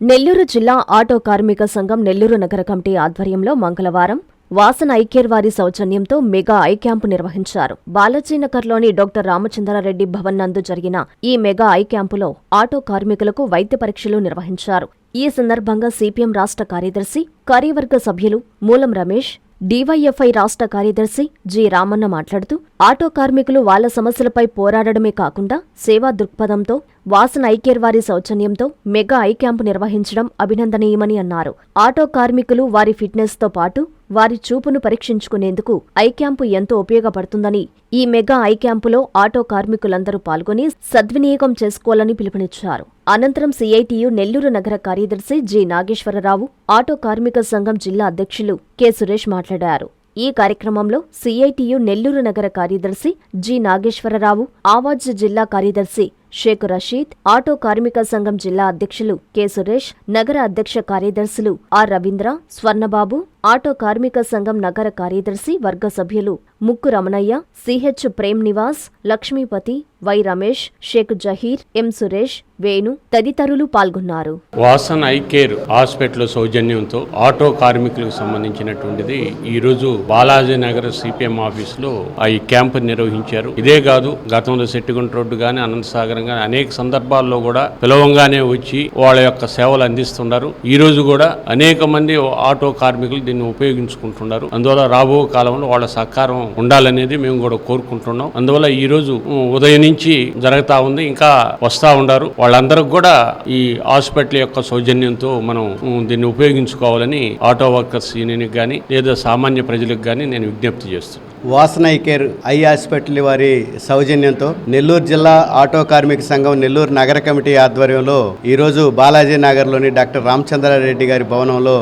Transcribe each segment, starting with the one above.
నెల్లూరు జిల్లా ఆటో కార్మిక సంఘం నెల్లూరు నగర కమిటీ ఆధ్వర్యంలో మంగళవారం వాసన ఐక్యర్వారి వారి సౌజన్యంతో మెగా ఐ క్యాంపు నిర్వహించారు. బాలాజీనగర్లోని డాక్టర్ రామచంద్రారెడ్డి భవన్ నందు జరిగిన ఈ మెగా ఐ క్యాంపులో ఆటో కార్మికులకు వైద్య పరీక్షలు నిర్వహించారు. ఈ సందర్భంగా సిపిఎం రాష్ట్ర కార్యదర్శి కార్యవర్గ సభ్యులు మూలం రమేష్ డీవైఎఫ్ఐ రాష్ట్ర కార్యదర్శి జి రామన్న మాట్లాడుతూ ఆటో కార్మికులు వాళ్ళ సమస్యలపై పోరాడడమే కాకుండా సేవా దృక్పథంతో వాసన ఐకేర్ వారి సౌజన్యంతో మెగా ఐ క్యాంపు నిర్వహించడం అభినందనీయమని అన్నారు. ఆటో కార్మికులు వారి ఫిట్నెస్తో పాటు వారి చూపును పరీక్షించుకునేందుకు ఐ క్యాంపు ఎంతో ఉపయోగపడుతుందని ఈ మెగా ఐ క్యాంపులో ఆటో కార్మికులందరూ పాల్గొని సద్వినియోగం చేసుకోవాలని పిలుపునిచ్చారు. అనంతరం సిఐటియు నెల్లూరు నగర కార్యదర్శి జి నాగేశ్వరరావు ఆటో కార్మిక సంఘం జిల్లా అధ్యక్షులు కె సురేష్ మాట్లాడారు. ఈ కార్యక్రమంలో సిఐటియు నెల్లూరు నగర కార్యదర్శి జి నాగేశ్వరరావు ఆవాజ్ జిల్లా కార్యదర్శి షేక్ రషీద్ ఆటో కార్మిక సంఘం జిల్లా అధ్యక్షులు కె సురేష్ నగర అధ్యక్ష కార్యదర్శులు ఆర్ రవీంద్ర స్వర్ణబాబు ఆటో కార్మిక సంఘం నగర కార్యదర్శి వర్గ సభ్యులు Mukku Ramanaiah CH Prem Nivas Lakshmipathi Y Ramesh Shaik Zaheer M Suresh Venu తదితరులు పాల్గొన్నారు. వాసన్ ఐ కేర్ హాస్పిటల్ సౌజన్యంతో ఆటో కార్మికులకు సంబంధించినటువంటిది ఈ రోజు బాలాజీ నగర్ సిపిఎం ఆఫీస్లో ఈ క్యాంప్ నిర్వహించారు. ఇదే కాదు గతంలో సెట్టిగుంట రోడ్డు గాని అనంతసాగరం గాని అనేక సందర్భాల్లో కూడా పిలవంగానే వచ్చి వాళ్ళ యొక్క సేవలు అందిస్తున్నారు. ఈ రోజు కూడా అనేక మంది ఆటో కార్మికులు దీన్ని ఉపయోగించుకుంటున్నారు. అందువల్ల రాబో కాలంలో వాళ్ళ సహకారం ఉండాలనేది మేము కూడా కోరుకుంటున్నాం. అందువల్ల ఈ రోజు ఉదయం నుంచి జరుగుతూ ఉంది. ఇంకా వస్తూ ఉన్నారు వాళ్ళందరికి కూడా ఈ హాస్పిటల్ యొక్క సౌజన్యంతో మనం దీన్ని ఉపయోగించుకోవాలని ఆటో వర్కర్స్ యూనియన్కి కానీ లేదా సామాన్య ప్రజలకు కానీ నేను విజ్ఞప్తి చేస్తున్నాను. వాసన కేర్ ఐ హాస్పిటల్ వారి సౌజన్యంతో నెల్లూరు జిల్లా ఆటో కార్మిక సంఘం నెల్లూరు నగర కమిటీ ఆధ్వర్యంలో ఈరోజు బాలాజీ నగర్లోని డాక్టర్ రామచంద్రారెడ్డి గారి భవనంలో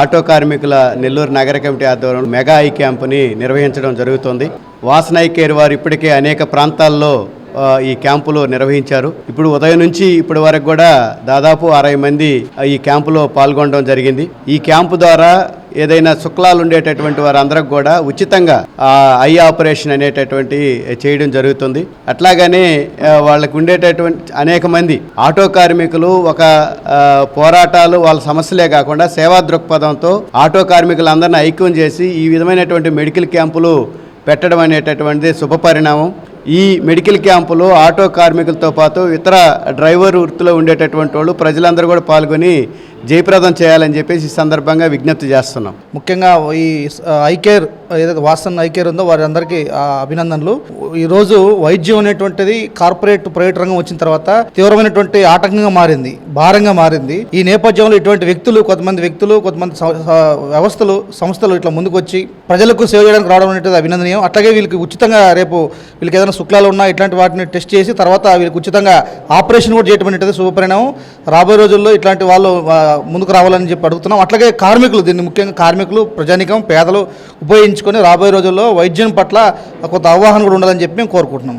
ఆటో కార్మికుల నెల్లూరు నగర కమిటీ ఆధ్వర్యంలో మెగా ఐ క్యాంపుని నిర్వహించడం జరుగుతోంది. వాసనై కేర్ వారు ఇప్పటికే అనేక ప్రాంతాల్లో ఈ క్యాంపులో నిర్వహించారు. ఇప్పుడు ఉదయం నుంచి ఇప్పటి వరకు కూడా దాదాపు అరవై మంది ఈ క్యాంపులో పాల్గొనడం జరిగింది. ఈ క్యాంపు ద్వారా ఏదైనా శుక్లాలు ఉండేటటువంటి వారందరికి కూడా ఉచితంగా ఐ ఆపరేషన్ అనేటటువంటి చేయడం జరుగుతుంది. అట్లాగనే వాళ్ళకు ఉండేటటువంటి అనేక మంది ఆటో కార్మికులు ఒక పోరాటాలు వాళ్ళ సమస్యలే కాకుండా సేవా దృక్పథంతో ఆటో కార్మికులందరినీ ఐక్యం చేసి ఈ విధమైనటువంటి మెడికల్ క్యాంపులు పెట్టడం అనేటటువంటిది శుభపరిణామం. ఈ మెడికల్ క్యాంపులో ఆటో కార్మికులతో పాటు ఇతర డ్రైవర్ వృత్తిలో ఉండేటటువంటి వాళ్ళు ప్రజలందరూ కూడా పాల్గొని జయప్రదం చేయాలని చెప్పేసి ఈ సందర్భంగా విజ్ఞప్తి చేస్తున్నాం. ముఖ్యంగా ఈ ఐకేర్ ఏదైతే వాసన్ ఐకేర్ ఉందో వారందరికీ అందరికీ అభినందనలు. ఈరోజు వైద్యం అనేటువంటిది కార్పొరేట్ ప్రైవేట్ రంగం వచ్చిన తర్వాత తీవ్రమైనటువంటి ఆటంకంగా మారింది భారంగా మారింది. ఈ నేపథ్యంలో ఇటువంటి వ్యక్తులు కొంతమంది వ్యక్తులు కొంతమంది వ్యవస్థలు సంస్థలు ఇట్లా ముందుకు వచ్చి ప్రజలకు సేవ చేయడానికి రావడం అనేది అభినందనీయం. అట్లాగే వీళ్ళకి ఉచితంగా రేపు వీళ్ళకి ఏదైనా శుక్లాలు ఉన్నా ఇట్లాంటి వాటిని టెస్ట్ చేసి తర్వాత వీళ్ళకి ఉచితంగా ఆపరేషన్ కూడా చేయడం అనేది శుభపరిణామం. రాబోయే రోజుల్లో ఇట్లాంటి వాళ్ళు ముందుకు రావాలని చెప్పి అడుగుతున్నాం. అట్లాగే కార్మికులు దీన్ని ముఖ్యంగా కార్మికులు ప్రజానికం పేదలు ఉపయోగించుకొని రాబోయే రోజుల్లో వైద్యం పట్ల కొంత అవగాహన కూడా ఉండాలని చెప్పి మేము కోరుకుంటున్నాం